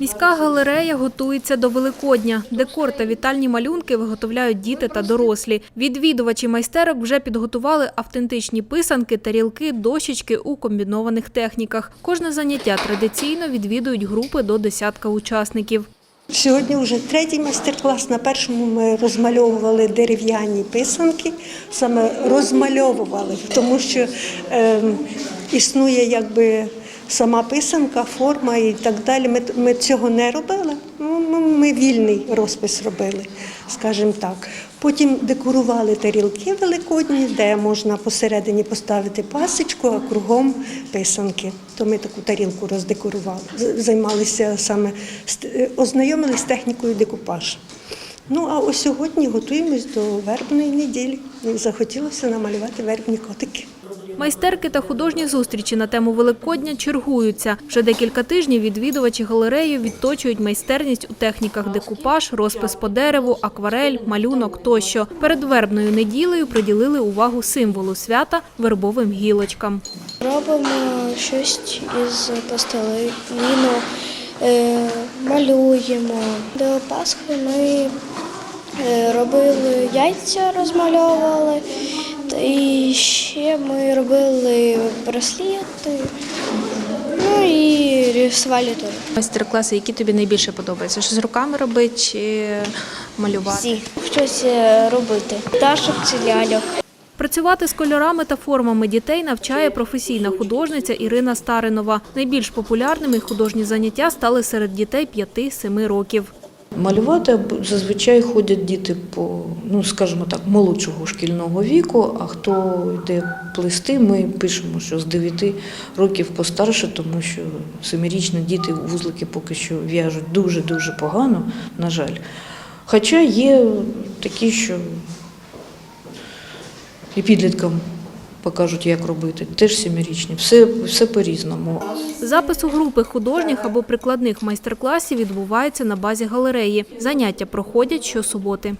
Міська галерея готується до Великодня. Декор та вітальні малюнки виготовляють діти та дорослі. Відвідувачі майстерок вже підготували автентичні писанки, тарілки, дощечки у комбінованих техніках. Кожне заняття традиційно відвідують групи до десятка учасників. Сьогодні вже третій майстер-клас. На першому ми розмальовували дерев'яні писанки, саме розмальовували, тому що е, існує якби сама писанка, форма і так далі. Ми, ми цього не робили. Ну, Ми, ми вільний розпис робили, скажімо так. Потім декорували тарілки великодні, де можна посередині поставити пасочку, а кругом писанки. То ми таку тарілку роздекорували. Займалися саме е, ознайомилися з технікою декупаж. Ну а ось сьогодні готуємось до вербної неділі. Захотілося намалювати вербні котики. Майстерки та художні зустрічі на тему Великодня чергуються. Вже декілька тижнів відвідувачі галереї відточують майстерність у техніках декупаж, розпис по дереву, акварель, малюнок тощо. Перед вербною неділею приділили увагу символу свята вербовим гілочкам. Робимо щось із пластиліну, е, малюємо. До Пасхи ми е, робили яйця, розмальовували, і ще ми робили браслети, ну і рисували теж. Майстер-класи, які тобі найбільше подобаються? Що з руками робити чи малювати? Всі щось е, робити. Пташок чи ляльок. Працювати з кольорами та формами дітей навчає професійна художниця Ірина Старинова. Найбільш популярними художні заняття стали серед дітей 5-7 років. Малювати зазвичай ходять діти по, ну скажімо так, молодшого шкільного віку. А хто йде плести, ми пишемо, що з 9 років постарше, тому що семирічні діти вузлики поки що в'яжуть дуже дуже погано, на жаль. Хоча є такі, що і підліткам покажуть, як робити. Теж сімирічні, Все, все по-різному. Запис у групи художніх або прикладних майстер-класів відбувається на базі галереї. Заняття проходять щосуботи.